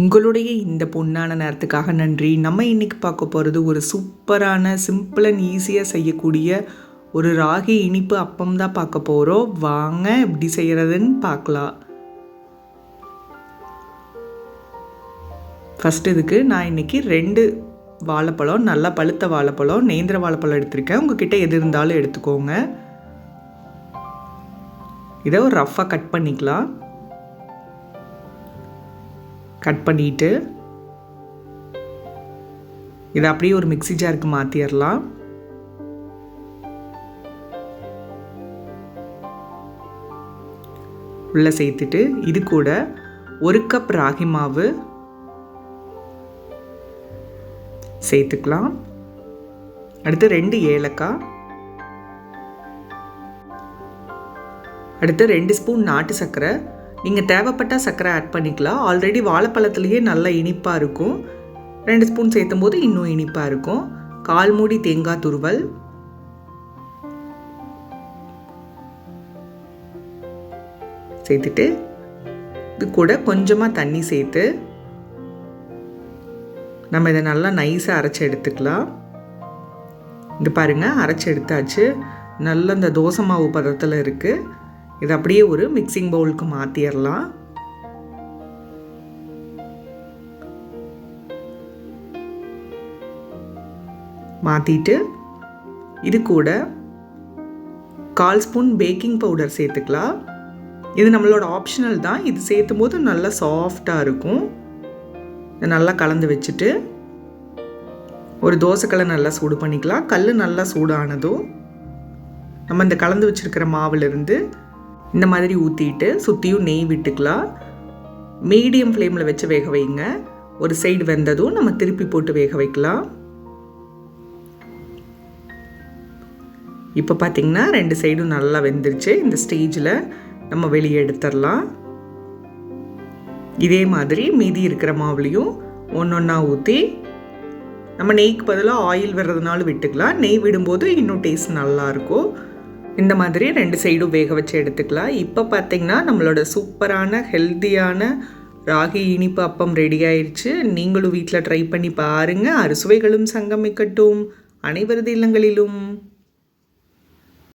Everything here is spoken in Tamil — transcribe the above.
உங்களுடைய இந்த பொன்னான நேரத்துக்காக நன்றி. நம்ம இன்றைக்கி பார்க்க போகிறது ஒரு சூப்பரான சிம்பிள் அண்ட் ஈஸியாக செய்யக்கூடிய ஒரு ராகி இனிப்பு அப்பம் தான் பார்க்க போகிறோம் வாங்க எப்படி செய்கிறதுன்னு பார்க்கலாம். ஃபஸ்ட் இதுக்கு நான் இன்னைக்கு ரெண்டு வாழைப்பழம் நல்லா பழுத்த வாழைப்பழம் நேந்திர வாழைப்பழம் எடுத்திருக்கேன். உங்ககிட்ட எது இருந்தாலும் எடுத்துக்கோங்க. இதை ஒரு ரஃப்பாக கட் பண்ணிக்கலாம். கட் பண்ணிட்டு இதை அப்படியே ஒரு மிக்ஸி ஜாருக்கு மாற்றிடலாம் உள்ளே சேர்த்துட்டு இது கூட ஒரு கப் ராகி மாவு சேர்த்துக்கலாம். அடுத்து ரெண்டு ஏலக்காய். அடுத்து ரெண்டு ஸ்பூன் நாட்டு சர்க்கரை. நீங்கள் தேவைப்பட்டால் சர்க்கரை ஆட் பண்ணிக்கலாம். ஆல்ரெடி வாழைப்பழத்துலேயே நல்லா இனிப்பாக இருக்கும். ரெண்டு ஸ்பூன் சேர்த்தும் போது இன்னும் இனிப்பாக இருக்கும். கால் மூடி தேங்காய் துருவல். சேர்த்துட்டு இது கூட கொஞ்சமாக தண்ணி சேர்த்து நம்ம இதை நல்லா நைஸாக அரைச்சி எடுத்துக்கலாம். இது பாருங்கள் அரைச்சி எடுத்தாச்சு. நல்ல இந்த தோசை மாவு பதத்தில் இருக்குது இதை அப்படியே ஒரு மிக்சிங் பவுலுக்கு மாற்றிடலாம் மாற்றிட்டு இது கூட கால் ஸ்பூன் பேக்கிங் பவுடர் சேர்த்துக்கலாம். இது நம்மளோட ஆப்ஷனல் தான். இது சேர்த்தும் போது நல்லா சாஃப்டாக இருக்கும். இதை நல்லா கலந்து வச்சுட்டு ஒரு தோசைக்கல்லை நல்லா சூடு பண்ணிக்கலாம். கல் நல்லா சூடானதும் நம்ம இந்த கலந்து வச்சுருக்கிற மாவுலேருந்து இந்த மாதிரி ஊற்றிட்டு சுற்றியும் நெய் விட்டுக்கலாம். மீடியம் ஃப்ளேமில் வச்சு வேக வைங்க. ஒரு சைடு வெந்ததும் நம்ம திருப்பி போட்டு வேக வைக்கலாம். இப்போ பார்த்திங்கன்னா ரெண்டு சைடும் நல்லா வெந்துருச்சு. இந்த ஸ்டேஜில் நம்ம வெளியே எடுத்துடலாம். இதே மாதிரி மீதி இருக்கிற மாவுலையும் ஒன்று ஒன்றா ஊற்றி நம்ம நெய்க்கு பதிலாக ஆயில் விடுறதுனாலும் விட்டுக்கலாம். நெய் விடும்போது இன்னும் டேஸ்ட் நல்லாயிருக்கும் இந்த மாதிரி ரெண்டு சைடும் வேக வச்சு எடுத்துக்கலாம். இப்போ பார்த்திங்கன்னா நம்மளோட சூப்பரான ஹெல்த்தியான ராகி இனிப்பு அப்பம் ரெடி ஆயிடுச்சு நீங்களும் வீட்டில் ட்ரை பண்ணி பாருங்கள் அறுசுவைகளும் சங்கமிக்கட்டும். அனைவரது இல்லங்களிலும்.